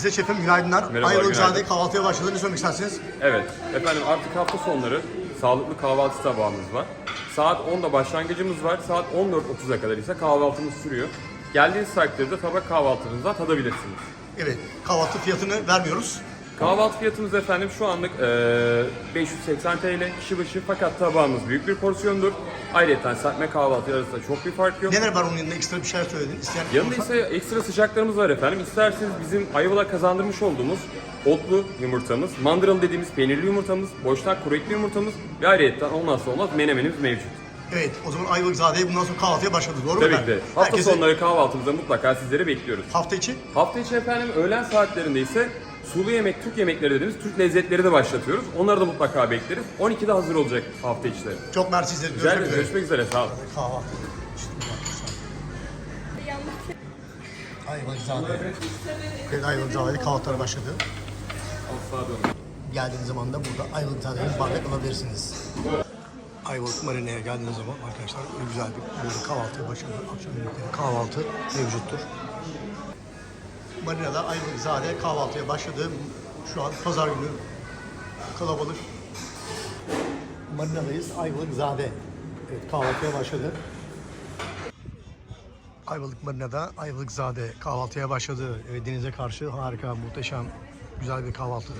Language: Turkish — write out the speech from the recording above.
Size şefim günaydınlar. Merhaba, Ayvalıkzade'ye günaydın. kahvaltıya başladığını söylemek isterseniz. Evet, efendim artık hafta sonları sağlıklı kahvaltı tabağımız var. Saat 10'da başlangıcımız var. Saat 14.30'a kadar ise kahvaltımız sürüyor. Geldiğiniz takdirde tabak kahvaltınızdan tadabilirsiniz. Evet, kahvaltı fiyatını vermiyoruz. Kahvaltı fiyatımız efendim şu anlık eee, 580 TL kişi başı fakat tabağımız büyük bir porsiyondur. Ayrıca serpme kahvaltı arasında çok bir fark yok. Neler var onun yanında ekstra bir şeyler söyledin. İsteyen Yanında olursa- ise ekstra sıcaklarımız var efendim. İsterseniz bizim Ayvalık'a kazandırmış olduğumuz otlu yumurtamız, mandıralı dediğimiz peynirli yumurtamız, boşnak kuru etli yumurtamız ve ayrıca olmazsa olmaz menemenimiz mevcut. Evet, o zaman Ayvalıkzade'ye bundan sonra kahvaltıya başladı. Doğru mu? Tabii ki de. Hafta Herkese- sonları kahvaltımıza mutlaka sizleri bekliyoruz. Hafta içi Hafta içi efendim öğlen saatlerinde ise sulu yemek, Türk yemekleri dediğimiz Türk lezzetleri de başlatıyoruz. Onları da mutlaka bekleriz. 12'de hazır olacak hafta içleri. çok mersi izledim. Rica Görüşmek üzere. Görüşmek üzere. Sağ olun. Kahvaltı. Ayvalıkzade. Evet, Ayvalıkzade'de kahvaltılara başladı. Geldiğiniz zaman da burada Ayvalıkzade'nin bardak alabilirsiniz. Ayvalık Marine'ye geldiğiniz zaman arkadaşlar güzel bir böyle kahvaltıya başladı. Akşam yemekleri kahvaltı mevcuttur. Marina'da Ayvalıkzade kahvaltıya başladı. Şu an pazar günü kalabalık. Marina'dayız. Ayvalıkzade. Evet kahvaltıya başladı. Ayvalık Marina'da Ayvalıkzade kahvaltıya başladı. Evet, denize karşı harika, muhteşem, güzel bir kahvaltı.